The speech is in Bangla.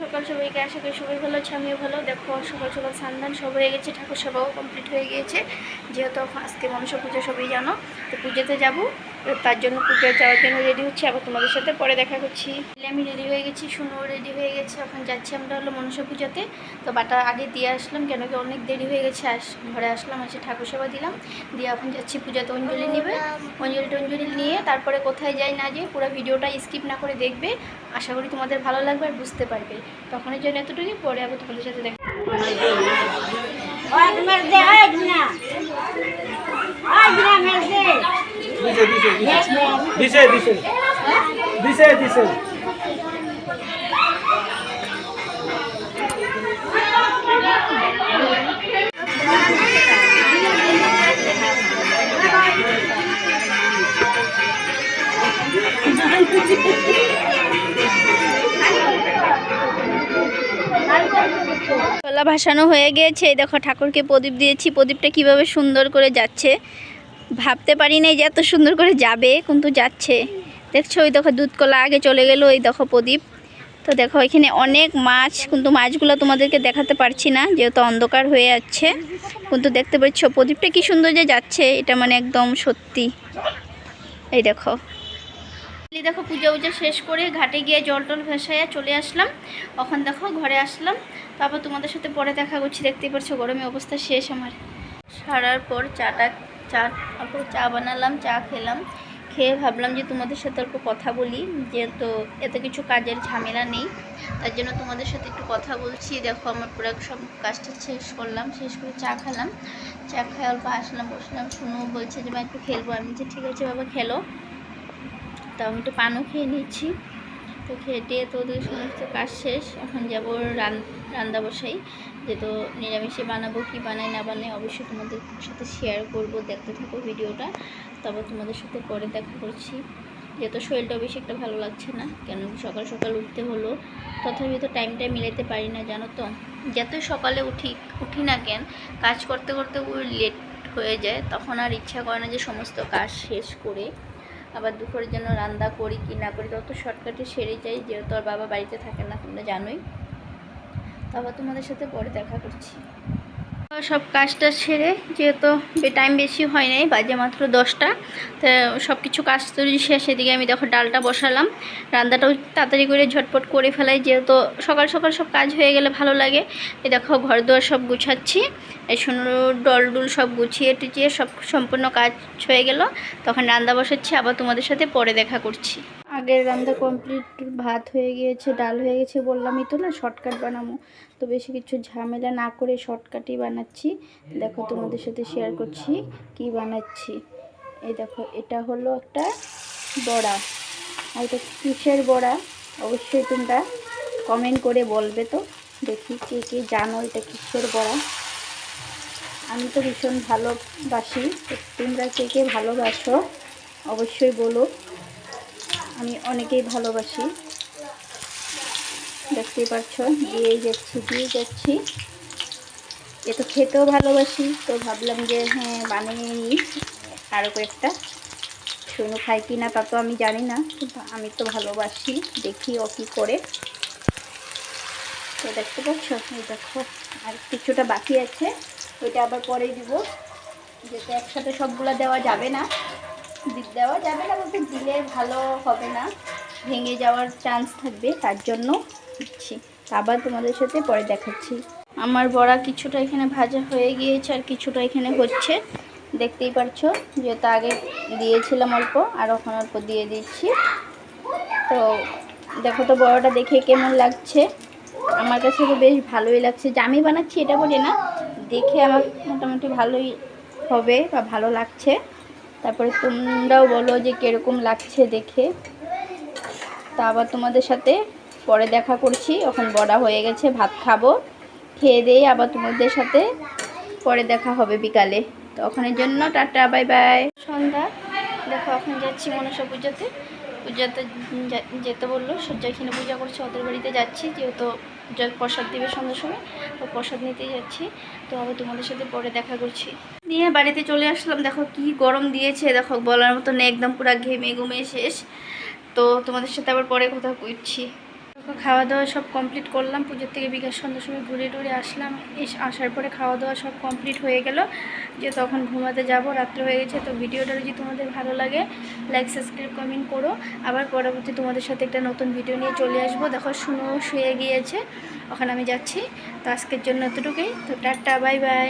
সকাল সবাইকে আশা করি সবাই ভালো আছে, আমিও ভালো। দেখো, সকাল সকাল সান্ধান সব হয়ে গেছে, ঠাকুর সেবাও কমপ্লিট হয়ে গিয়েছে। যেহেতু আজকে মনসা পুজো, সবাই জানো। তো পুজোতে যাব। তার জন্য পুজো যাওয়ার জন্য রেডি হচ্ছে। আবার তোমাদের সাথে পরে দেখা করছি। আমি রেডি হয়ে গেছি শুনুও রেডি হয়ে গেছে। এখন যাচ্ছি আমরা হলো মনসা পুজোতে। তো বাটা আগে দিয়ে আসলাম কেন কি অনেক দেরি হয়ে গেছে। আস ঘরে আসলাম এসে ঠাকুর সেবা দিলাম। দিয়ে এখন যাচ্ছি পুজোতে অঞ্জলি নেবে। অঞ্জলি টঞ্জলি নিয়ে তারপরে কোথায় যাই না যে পুরো ভিডিওটা স্কিপ না করে দেখবে। আশা করি তোমাদের ভালো লাগবে আর বুঝতে পারবে। তখনের জন্য এতটুকুই পরে আবার তোমাদের সাথে দেখা meu Deus, দিছে দিছে দিছে। দিছে ভাসানো হয়ে এই দেখো, ঠাকুরকে প্রদীপ দিয়েছি। প্রদীপটা কীভাবে সুন্দর করে যাচ্ছে। ভাবতে পারি নাই যে এত সুন্দর করে যাবে, কিন্তু যাচ্ছে। দেখছ ওই দেখো দুধ কলা আগে চলে গেল ওই দেখো প্রদীপ। তো দেখো, এখানে অনেক মাছ, কিন্তু মাছগুলো তোমাদেরকে দেখাতে পারছি না, যেহেতু অন্ধকার হয়ে যাচ্ছে। কিন্তু দেখতে পাচ্ছ, প্রদীপটা কি সুন্দর যে যাচ্ছে, এটা মানে একদম সত্যি। এই দেখো। দেখো, পূজা উজা শেষ করে ঘাটে গিয়ে জল টল ভাসাইয়া চলে আসলাম। এখন দেখো, ঘরে আসলাম। তারপর তোমাদের সাথে পরে দেখা করছি, দেখতেই পারছ গরমে অবস্থা শেষ আমার। সারার পর চাটা চা, অল্প চা বানালাম, চা খেলাম। খেয়ে ভাবলাম যে তোমাদের সাথে অল্প কথা বলি, যেহেতু এত কিছু কাজের ঝামেলা নেই, তার জন্য তোমাদের সাথে একটু কথা বলছি। দেখো, আমার পুরো সব কাজটা শেষ করলাম, শেষ করে চা খেলাম। চা খেয়ে অল্প আসলাম, বসলাম। শুনু বলছে যে, মা, একটু খেলব। আমি যে, ঠিক আছে বাবা, খেলো। তো আমি একটু পানও খেয়ে নিচ্ছি তো খেয়ে টেয়ে তো ওদের সমস্ত কাজ শেষ। এখন যাব রান, রান্না বসাই। যেহেতু নিরামিষে বানাবো, কি বানাই না বানাই অবশ্যই তোমাদের সাথে শেয়ার করব। দেখতে থাকো ভিডিওটা। তারপর তোমাদের সাথে পরে দেখা করছি। যেহেতু শরীরটাও বেশি একটা ভালো লাগছে না, কেন সকাল সকাল উঠতে হলো। তথাপি তো টাইমটা মিলাতে পারি না, জানো তো। যতই সকালে উঠি উঠি না কেন, কাজ করতে করতে লেট হয়ে যায়। তখন আর ইচ্ছা করে না যে সমস্ত কাজ শেষ করে আবার দুপুরের জন্য রান্না করি কি না করি, তত শর্টকাটে সেরে যাই, যেহেতু আর বাবা বাড়িতে থাকে না, তোমরা জানোই। তারপর তোমাদের সাথে পরে দেখা করছি। সব কাজটা সেরে, যেহেতু টাইম বেশি হয় নাই, বাজে মাত্র দশটা, তো সব কিছু কাজ তৈরি শেষ, এদিকে আমি দেখো ডালটা বসালাম, রান্নাটাও তাড়াতাড়ি করে ঝটপট করে ফেলাই, যেহেতু সকাল সকাল সব কাজ হয়ে গেলে ভালো লাগে। এই দেখো ঘর দুয়ার সব গুছাচ্ছি, এই সুন্দর ডল ডুল সব গুছিয়ে টুচিয়ে সব সম্পূর্ণ কাজ হয়ে গেল, তখন রান্না বসাচ্ছি, আবার তোমাদের সাথে পরে দেখা করছি। আগের রান্না কমপ্লিট ভাত হয়ে গিয়েছে, ডাল হয়ে গেছে বললামই তো না শর্টকাট বানাবো। তো বেশি কিছু ঝামেলা না করে শর্টকাটই বানাচ্ছি। দেখো তোমাদের সাথে শেয়ার করছি কি বানাচ্ছি। এই দেখো, এটা হলো একটা বড়া। আর এটা কিসের বড়া? অবশ্যই তোমরা কমেন্ট করে বলবে তো। দেখি কে কে জানো এটা কিসের বড়া। আমি তো ভীষণ ভালোবাসি। তোমরা কে কে ভালোবাসো, অবশ্যই বলো। আমি অনেকেই ভালোবাসি। দেখতেই পাচ্ছ, দিয়ে যাচ্ছি দিয়ে যাচ্ছি। এ তো খেতেও ভালোবাসি, তো ভাবলাম যে হ্যাঁ বানিয়ে নিই আরও কয়েকটা। শুনো খাই কি না তা তো আমি জানি না, কিন্তু আমি তো ভালোবাসি, দেখি ও কী করে। তো দেখতে পাচ্ছ, এই দেখো, আর কিছুটা বাকি আছে, ওইটা আবার পরে দিব। যেটা একসাথে সবগুলো দেওয়া যাবে না। দেওয়া যাবে না বলতে দিলে ভালো হবে না। ভেঙে যাওয়ার চান্স থাকবে, তার জন্য দিচ্ছি। আবার তোমাদের সাথে পরে দেখাচ্ছি। আমার বড়া কিছুটা এখানে ভাজা হয়ে গিয়েছে আর কিছুটা এখানে হচ্ছে। দেখতেই পারছ, যেহেতু আগে দিয়েছিলাম অল্প, আর ওখানে অল্প দিয়ে দিচ্ছি। তো দেখো তো বড়টা দেখে কেমন লাগছে। আমার কাছে তো বেশ ভালোই লাগছে। যে আমি বানাচ্ছি এটা বলি না, দেখে আমার মোটামুটি ভালোই হবে বা ভালো লাগছে। তারপরে তোমরাও বলো যে কীরকম লাগছে দেখে। তা আবার তোমাদের সাথে পরে দেখা করছি, এখন বড়া হয়ে গেছে, ভাত খাব। খেয়ে দিয়ে আবার তোমাদের সাথে পরে দেখা হবে বিকালে। তো ওখানের জন্য টাটা, বাই বাই। সন্ধ্যা। দেখো, এখন যাচ্ছি মনসা পূজাতে। পূজাতে যেতে বলল সূর্য কিনে পূজা করছে, ওদের বাড়িতে যাচ্ছি, যেহেতু পূজার প্রসাদ দিবে সন্ধ্যার সময়, তো প্রসাদ নিতে যাচ্ছি। তো আবার তোমাদের সাথে পরে দেখা করছি। নিয়ে বাড়িতে চলে আসলাম, দেখো কি গরম দিয়েছে, দেখো বলার মতো একদম পুরো ঘেমে ঘুমে শেষ। তো তোমাদের সাথে আবার পরে কথা বলছি তো খাওয়া দাওয়া সব কমপ্লিট করলাম। পুজোর থেকে বিকাশ সন্ধ্যার সময় ঘুরে টুরে আসলাম। এস, আসার পরে খাওয়া দাওয়া সব কমপ্লিট হয়ে গেল। যে তখন ঘুমাতে যাব, রাত্রে হয়ে গেছে। তো ভিডিওটা যদি তোমাদের ভালো লাগে লাইক সাবস্ক্রাইব কমেন্ট করো। আবার পরবর্তী তোমাদের সাথে একটা নতুন ভিডিও নিয়ে চলে আসব। দেখো, শুনো, শুয়ে গিয়েছে। ওখানে আমি যাচ্ছি। তো আজকের জন্য এতটুকুই। তো টাটা বাই বাই